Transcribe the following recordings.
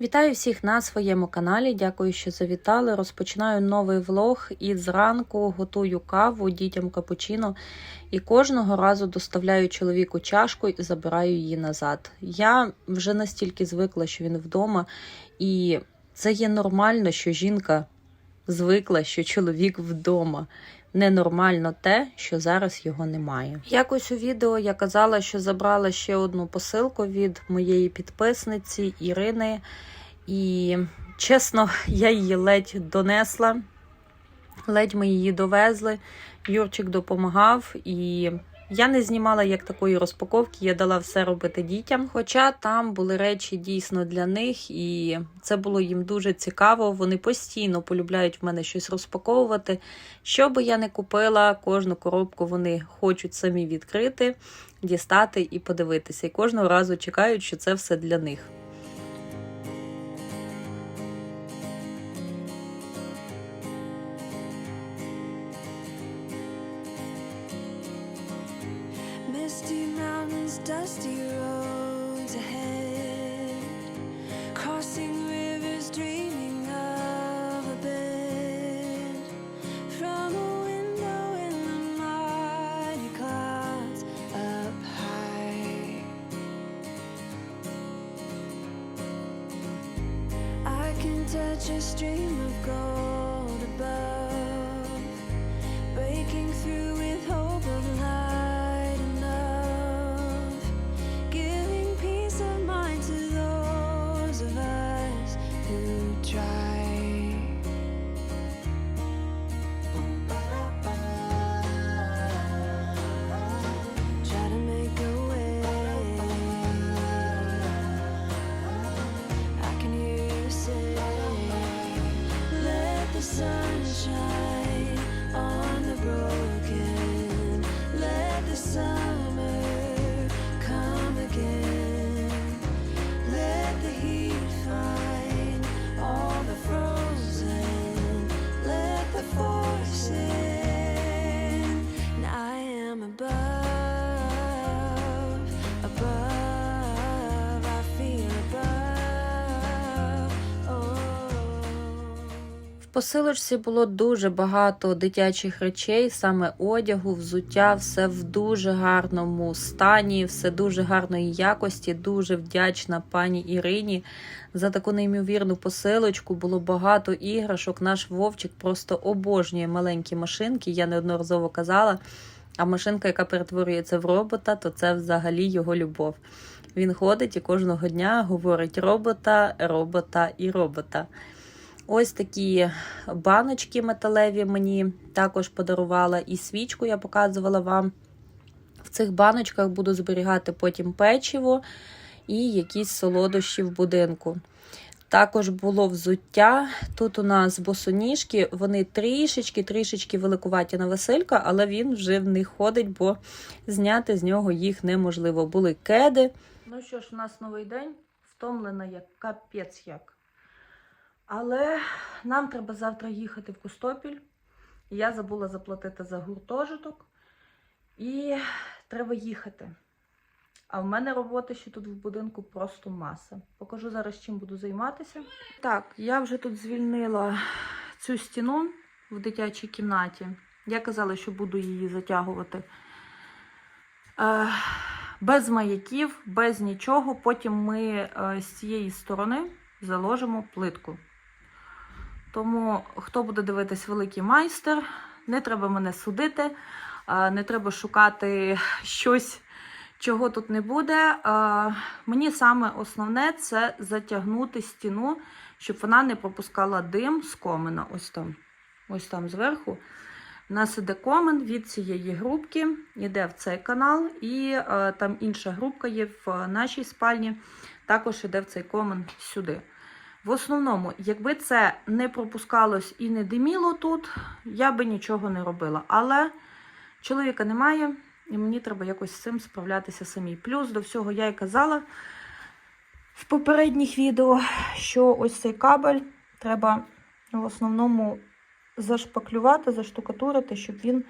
Вітаю всіх на своєму каналі. Дякую, що завітали. Розпочинаю новий влог і зранку готую каву дітям капучино і кожного разу доставляю чоловіку чашку і забираю її назад. Я вже настільки звикла, що він вдома, і це є нормально, що жінка звикла, що чоловік вдома. Ненормально те, що зараз його немає. Якось у відео я казала, що забрала ще одну посилку від моєї підписниці Ірини. І чесно, я її ледь донесла, ледь ми її довезли. Юрчик допомагав, і я не знімала як такої розпаковки, я дала все робити дітям. Хоча там були речі дійсно для них, і це було їм дуже цікаво. Вони постійно полюбляють в мене щось розпаковувати. Що би я не купила, кожну коробку вони хочуть самі відкрити, дістати і подивитися. І кожного разу чекають, що це все для них. Touch a stream of gold above breaking through with hope посилочці було дуже багато дитячих речей, саме одягу, взуття, все в дуже гарному стані, все дуже гарної якості. Дуже вдячна пані Ірині за таку неймовірну посилочку. Було багато іграшок. Наш Вовчик просто обожнює маленькі машинки. Я неодноразово казала. А машинка, яка перетворюється в робота, то це взагалі його любов. Він ходить і кожного дня говорить робота, робота і робота. Ось такі баночки металеві мені також подарувала, і свічку я показувала вам. В цих баночках буду зберігати потім печиво і якісь солодощі в будинку. Також було взуття. Тут у нас босоніжки, вони трішечки-трішечки великуваті на Василька, але він вже в них ходить, бо зняти з нього їх неможливо. Були кеди. Ну що ж, у нас новий день, втомлена як капець як. Але нам треба завтра їхати в Кустопіль. Я забула заплатити за гуртожиток. І треба їхати. А в мене роботи ще тут в будинку просто маса. Покажу зараз, чим буду займатися. Так, я вже тут звільнила цю стіну в дитячій кімнаті. Я казала, що буду її затягувати. Е, без маяків, без нічого. Потім ми е, з цієї сторони заложимо плитку. Тому, хто буде дивитись великий майстер, не треба мене судити, е, не треба шукати щось, чого тут не буде. Е, Мені саме основне це затягнути стіну, щоб вона не пропускала дим з комина. Ось там, ось там зверху. У нас іде комен від цієї грубки, йде в цей канал, і е, там інша грубка є в нашій спальні, також йде в цей комен сюди. В основному, якби це не пропускалось і не диміло тут, я би нічого не робила. Але чоловіка немає, і мені треба якось з цим справлятися самі. Плюс до всього я й казала в попередніх відео, що ось цей кабель треба в основному зашпаклювати, заштукатурити, щоб він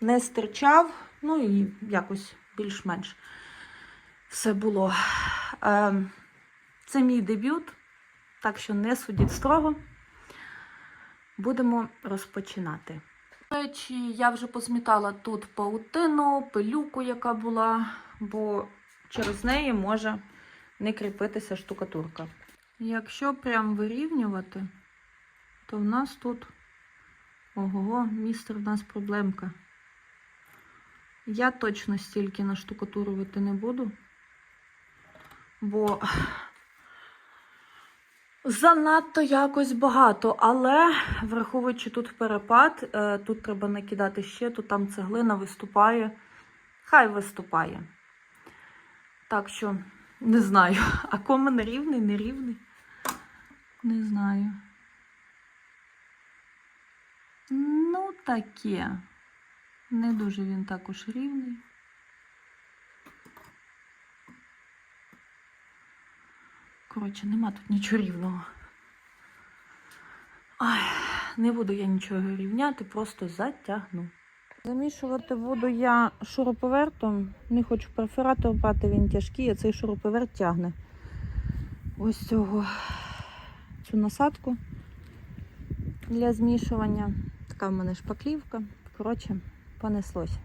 не стирчав. Ну і якось більш-менш все було. Е, Це мій дебют. Так що не судіть строго. Будемо розпочинати. До речі, я вже позмітала тут паутину, пилюку, яка була, бо через неї може не кріпитися штукатурка. Якщо прям вирівнювати, то в нас тут ого, містер, в нас проблемка. Я точно стільки наштукатурувати не буду, бо занадто якось багато, але враховуючи тут перепад, е, тут треба накидати ще, тут там цеглина виступає. Хай виступає. Так що не знаю. А комен рівний, не рівний? Не знаю. Ну, таке. Не дуже він також рівний. Коротше, нема тут нічого рівного. Ай, не буду я нічого рівняти, просто затягну. Замішувати буду я шуруповертом. Не хочу перфоратор брати, він тяжкий, а цей шуруповерт тягне. Ось цього цю насадку для змішування. Така в мене шпаклівка. Коротше, понеслось.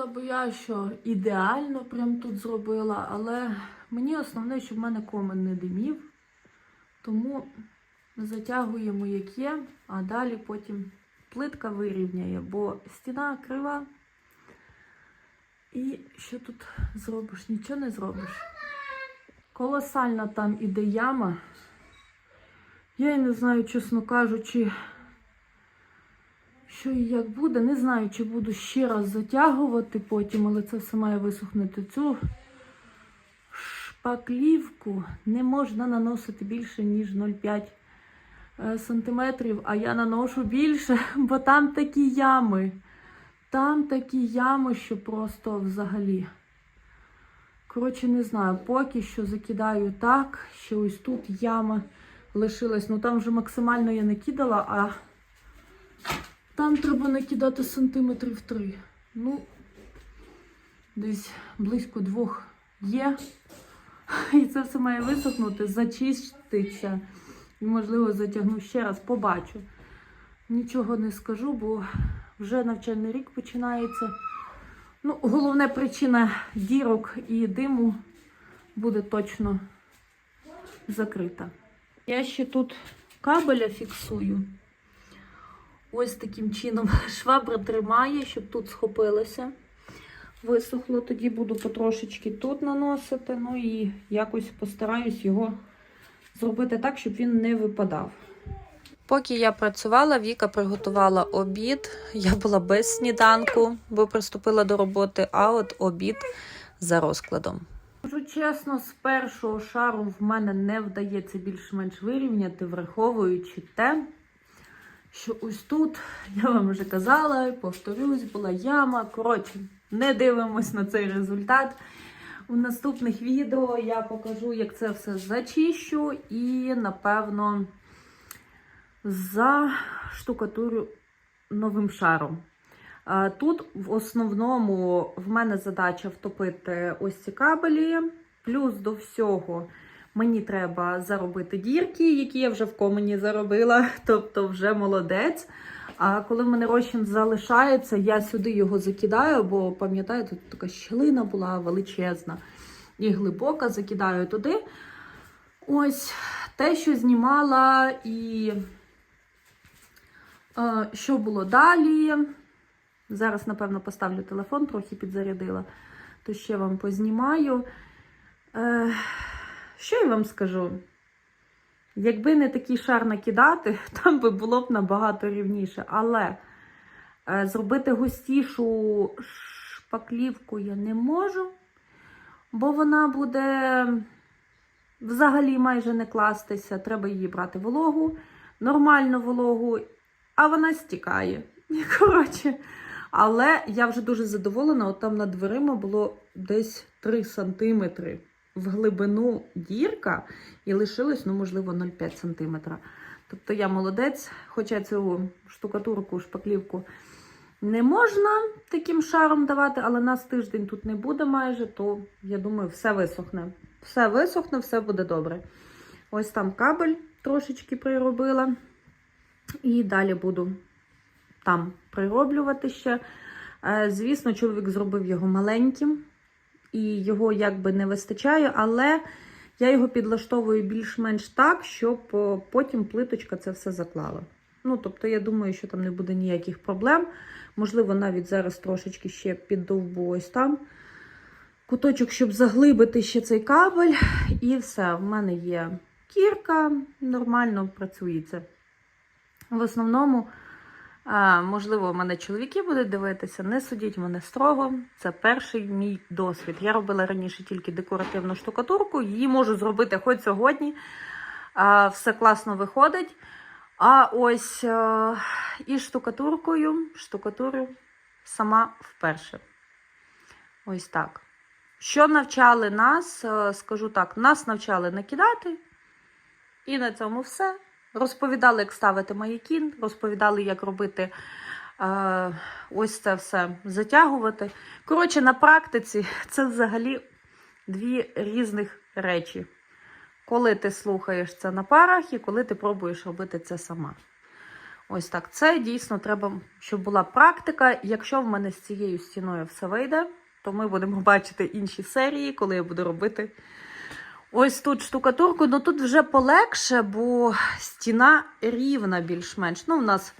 Сказала би я, що ідеально прям тут зробила, але мені основне, щоб в мене комен не димів. Тому затягуємо як є, а далі потім плитка вирівняє, бо стіна крива. І що тут зробиш? Нічого не зробиш. Колосальна там іде яма. Я й не знаю, чесно кажучи, що і як буде. Не знаю, чи буду ще раз затягувати потім, але це все має висохнути. Цю шпаклівку не можна наносити більше, ніж 0,5 е, сантиметрів, а я наношу більше, бо там такі ями. Там такі ями, що просто взагалі. Коротше, не знаю, поки що закидаю так, що ось тут яма лишилась. Ну там вже максимально я не кидала, а там треба накидати сантиметрів три. Ну, десь близько двох є. І це все має висохнути, зачиститься. І, можливо, затягну ще раз, побачу. Нічого не скажу, бо вже навчальний рік починається. Ну, головна причина дірок і диму буде точно закрита. Я ще тут кабеля фіксую. Ось таким чином швабра тримає, щоб тут схопилося. Висохло, тоді буду потрошечки тут наносити. Ну і якось постараюсь його зробити так, щоб він не випадав. Поки я працювала, Віка приготувала обід. Я була без сніданку, бо приступила до роботи, а от обід за розкладом. Кажу чесно, з першого шару в мене не вдається більш-менш вирівняти, враховуючи те, що ось тут, я вам вже казала, повторюсь, була яма. Коротше, не дивимось на цей результат. У наступних відео я покажу, як це все зачищу і, напевно, заштукатурю новим шаром. Тут в основному в мене задача втопити ось ці кабелі, плюс до всього мені треба заробити дірки, які я вже в комені заробила, тобто вже молодець. А коли в мене розчин залишається, я сюди його закидаю, бо пам'ятаю, тут така щілина була величезна і глибока, закидаю туди. Ось те, що знімала, і е, що було далі. Зараз, напевно, поставлю телефон, трохи підзарядила, то ще вам познімаю. Е, що я вам скажу? Якби не такий шар накидати, там би було б набагато рівніше. Але е, зробити густішу шпаклівку я не можу, бо вона буде взагалі майже не кластися. Треба її брати вологу, нормальну вологу, а вона стікає. Коротше, але я вже дуже задоволена, от там над дверима було десь 3 сантиметри в глибину дірка і лишилось, ну, можливо, 0,5 см. Тобто я молодець, хоча цю штукатурку, шпаклівку не можна таким шаром давати, але нас тиждень тут не буде майже, то я думаю, все висохне. Все висохне, все буде добре. Ось там кабель трошечки приробила. І далі буду там прироблювати ще. Е, Звісно, чоловік зробив його маленьким, і його якби не вистачає, але я його підлаштовую більш-менш так, щоб потім плиточка це все заклала. Ну, тобто, я думаю, що там не буде ніяких проблем. Можливо, навіть зараз трошечки ще піддовбу ось там куточок, щоб заглибити ще цей кабель. І все, в мене є кірка, нормально працюється. В основному, а, можливо, мене чоловіки будуть дивитися, не судіть мене строго. Це перший мій досвід. Я робила раніше тільки декоративну штукатурку, її можу зробити хоч сьогодні. А, все класно виходить. А ось а, і штукатуркою, штукатурю сама вперше. Ось так. Що навчали нас, Е, скажу так, нас навчали накидати, і на цьому все. Розповідали, як ставити маякін, розповідали, як робити е, ось це все затягувати. Коротше, на практиці це взагалі дві різних речі. Коли ти слухаєш це на парах і коли ти пробуєш робити це сама. Ось так. Це дійсно треба, щоб була практика. Якщо в мене з цією стіною все вийде, то ми будемо бачити інші серії, коли я буду робити ось тут штукатурку. Ну тут вже полегше, бо стіна рівна більш-менш. Ну, у нас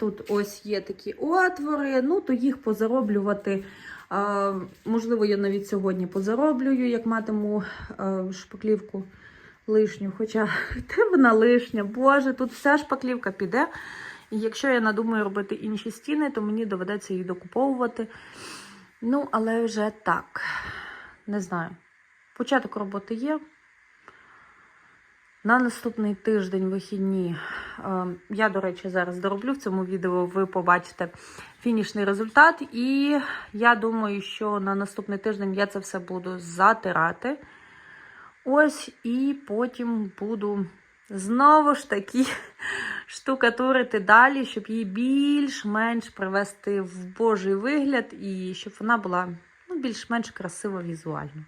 тут ось є такі отвори, ну то їх позароблювати. Можливо, я навіть сьогодні позароблюю, як матиму шпаклівку лишню. Хоча де вона лишня, боже, тут вся шпаклівка піде. І якщо я надумаю робити інші стіни, то мені доведеться їх докуповувати. Ну, але вже так. Не знаю. Початок роботи є. На наступний тиждень вихідні. е, Я, до речі, зараз дороблю в цьому відео, ви побачите фінішний результат. І я думаю, що на наступний тиждень я це все буду затирати. Ось, і потім буду знову ж таки штукатурити далі, щоб її більш-менш привести в божий вигляд і щоб вона була ну, більш-менш красива візуально.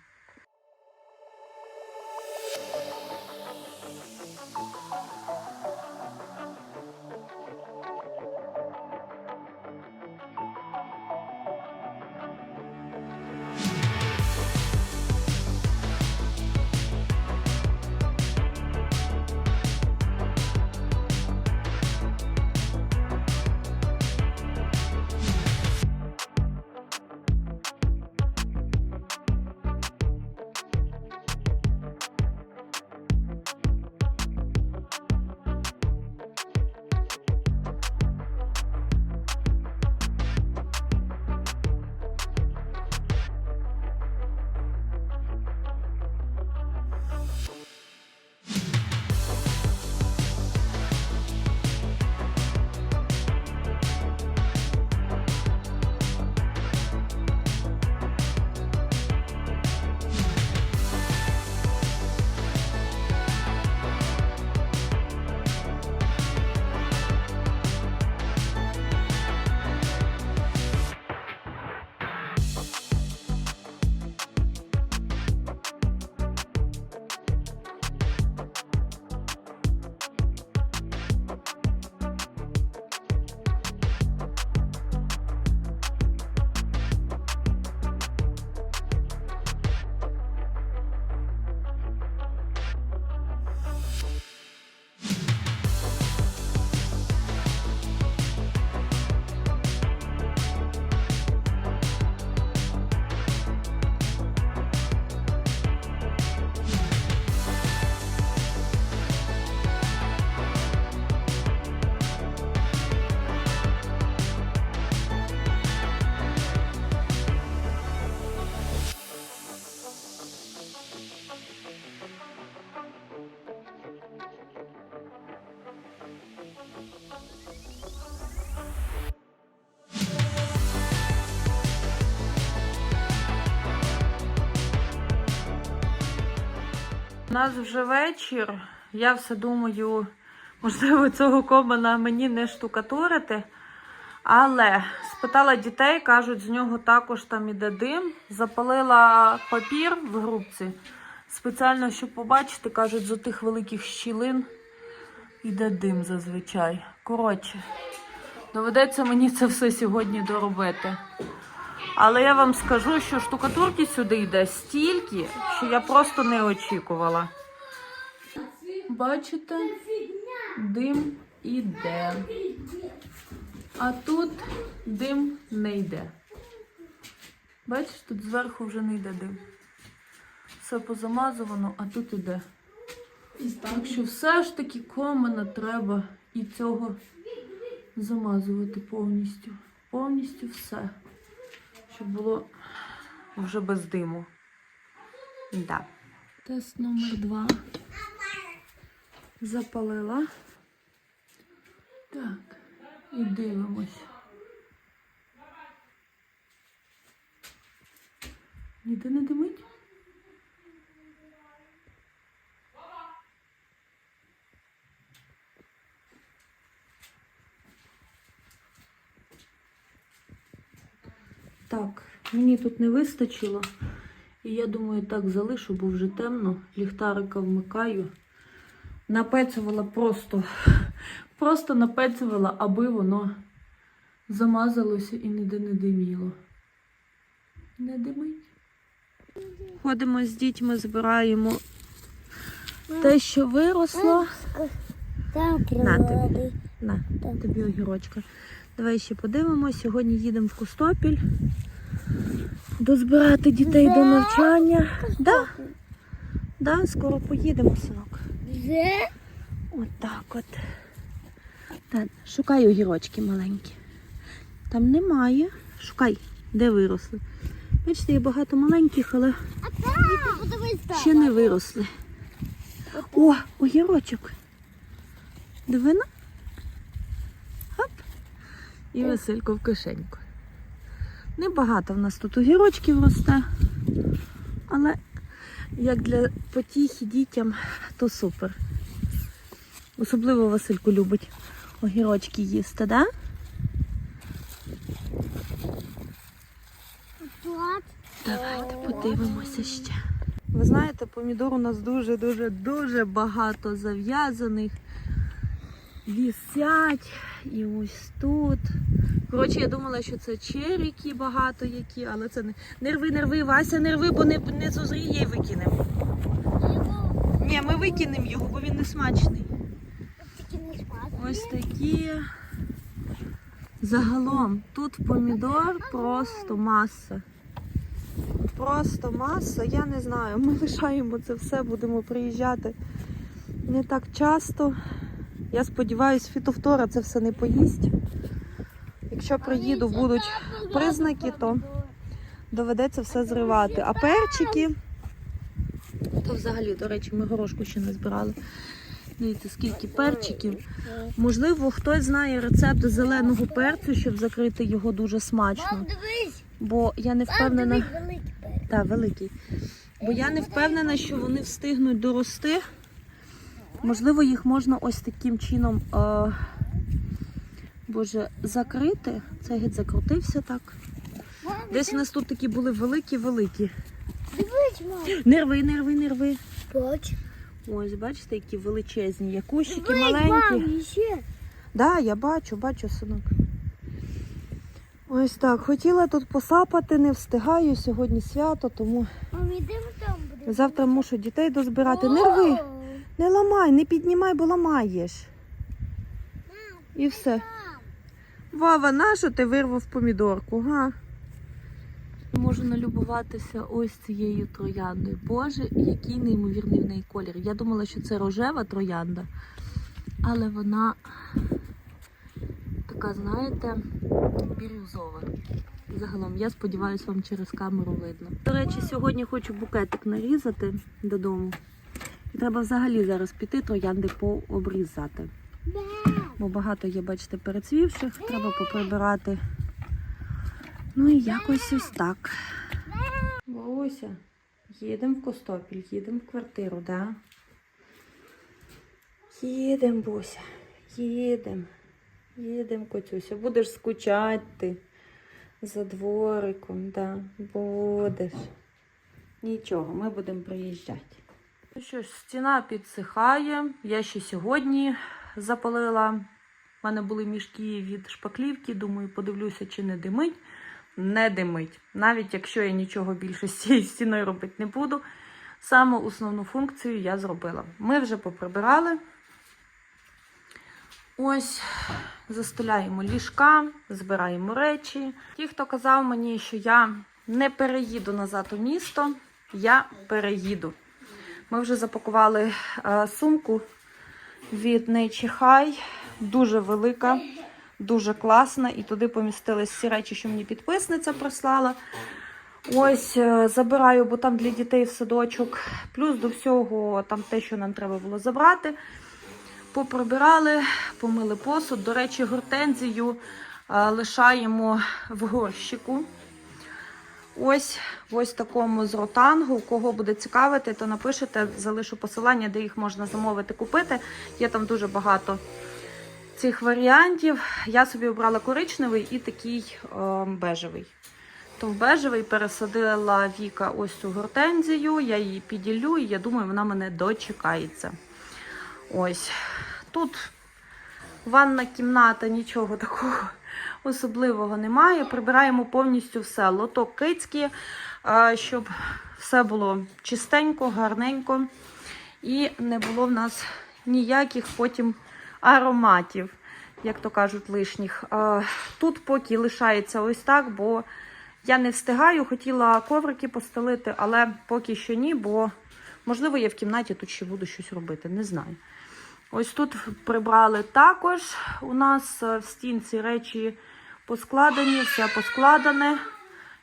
У нас вже вечір. Я все думаю, можливо, цього комана мені не штукатурити. Але спитала дітей, кажуть, з нього також там іде дим. Запалила папір в грубці. Спеціально, щоб побачити, кажуть, з отих великих щілин іде дим зазвичай. Коротше, доведеться мені це все сьогодні доробити. Але я вам скажу, що штукатурки сюди йде стільки, що я просто не очікувала. Бачите, дим іде. А тут дим не йде. Бачиш, тут зверху вже не йде дим. Все позамазувано, а тут іде. Так що все ж таки комена треба і цього замазувати повністю. Повністю все. Щоб було вже без диму. Да. Тест номер два. Запалила. Так, і дивимось. Ніде не димить? Так, мені тут не вистачило. І я думаю, так залишу, бо вже темно. Ліхтарика вмикаю. Напецювала просто, просто напецювала, аби воно замазалося і ніде не диміло. Не димить. Ходимо з дітьми, збираємо те, що виросло. На тобі. На, тобі огірочка. Давай ще подивимось. Сьогодні їдемо в Костопіль. Дозбирати дітей до навчання. Да, да, скоро поїдемо, синок. Вже? Отак от. Так, шукай огірочки маленькі. Там немає. Шукай, де виросли. Бачите, є багато маленьких, але ще не виросли. О, огірочок. Дивина? І Василько в кишеньку. Небагато в нас тут огірочків росте. Але як для потіхи дітям, то супер. Особливо Василько любить огірочки їсти, да? Давайте подивимося ще. Ви знаєте, помідор у нас дуже-дуже дуже багато зав'язаних. Вісять і ось тут. Коротше, я думала, що це черіки багато які, але це не. Нерви, нерви, Вася, нерви, бо не, не зозріє і викинемо. Ні, ми викинемо його, бо він не смачний. Ось такі. Загалом тут помідор просто маса. Просто маса. Я не знаю. Ми лишаємо це все, будемо приїжджати не так часто. Я сподіваюся, фітовтора це все не поїсть. Якщо приїду, будуть признаки, то доведеться все зривати. А перчики, то взагалі, до речі, ми горошку ще не збирали. Дивіться, скільки перчиків. Можливо, хтось знає рецепт зеленого перцю, щоб закрити його дуже смачно. Бо я не впевнена. Так, великий. Бо я не впевнена, що вони встигнуть дорости. Можливо, їх можна ось таким чином е, боже, закрити. Цей геть закрутився так. Десь у нас тут такі були великі-великі. Нерви, нерви, нерви. Бач. Ось, бачите, які величезні. Є кущики Дивись, маленькі. ще. Да, я бачу, бачу, синок. Ось так. Хотіла тут посапати, не встигаю. Сьогодні свято, тому Мам, ідемо там завтра мушу дітей дозбирати. Нерви, не ламай, не піднімай, бо ламаєш. І все. Вова, нащо ти вирвав помідорку, га? Можу налюбуватися ось цією трояндою. Боже, який неймовірний в неї колір. Я думала, що це рожева троянда, але вона така, знаєте, бірюзова. Загалом, я сподіваюся, вам через камеру видно. До речі, сьогодні хочу букетик нарізати додому. І треба взагалі зараз піти троянди пообрізати. Бо багато є, бачите, перецвівших, треба поприбирати. Ну і якось ось так. Бабуся, їдемо в Костопіль, їдемо в квартиру, да? Їдем, Буся, їдем. Їдем, Котюся. Будеш скучати ти за двориком, да, будеш. Нічого, ми будемо приїжджати. Що ж, стіна підсихає. Я ще сьогодні запалила. У мене були мішки від шпаклівки. Думаю, подивлюся, чи не димить. Не димить. Навіть якщо я нічого більше з цією стіною робити не буду. Саме основну функцію я зробила. Ми вже поприбирали. Ось застеляємо ліжка, збираємо речі. Ті, хто казав мені, що я не переїду назад у місто, я переїду. Ми вже запакували е, сумку від Nature High, дуже велика, дуже класна. І туди помістились всі речі, що мені підписниця прислала. Ось е, забираю, бо там для дітей в садочок. Плюс до всього там те, що нам треба було забрати. Поприбирали, помили посуд. До речі, гортензію е, лишаємо в горщику. Ось ось такому з ротангу. Кого буде цікавити, то напишете, залишу посилання, де їх можна замовити, купити. Є там дуже багато цих варіантів. Я собі обрала коричневий і такий е, бежевий. То в бежевий пересадила Віка ось цю гортензію. Я її піділю, і я думаю, вона мене дочекається. Ось тут ванна кімната, нічого такого особливого немає. Прибираємо повністю все. Лоток кицькі, щоб все було чистенько, гарненько. І не було в нас ніяких потім ароматів, як то кажуть, лишніх. Тут поки лишається ось так, бо я не встигаю, хотіла коврики постелити, але поки що ні, бо можливо я в кімнаті тут ще буду щось робити, не знаю. Ось тут прибрали також. У нас е, в стінці речі поскладені, все поскладане.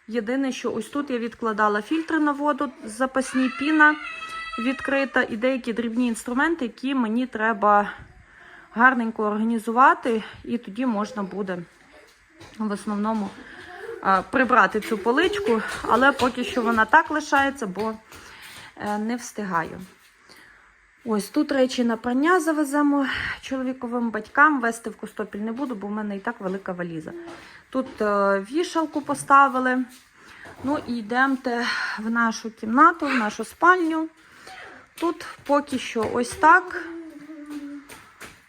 Єдине, що ось тут я відкладала фільтри на воду, запасні піна відкрита і деякі дрібні інструменти, які мені треба гарненько організувати, і тоді можна буде в основному е, прибрати цю поличку, але поки що вона так лишається, бо е, не встигаю. Ось тут речі на прання завеземо чоловіковим батькам. Вести в Костопіль не буду, бо в мене і так велика валіза. Тут е, вішалку поставили. Ну і йдемте в нашу кімнату, в нашу спальню. Тут поки що ось так.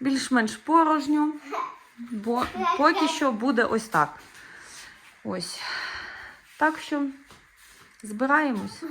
Більш-менш порожньо, бо поки що буде ось так. Ось. Так що збираємось.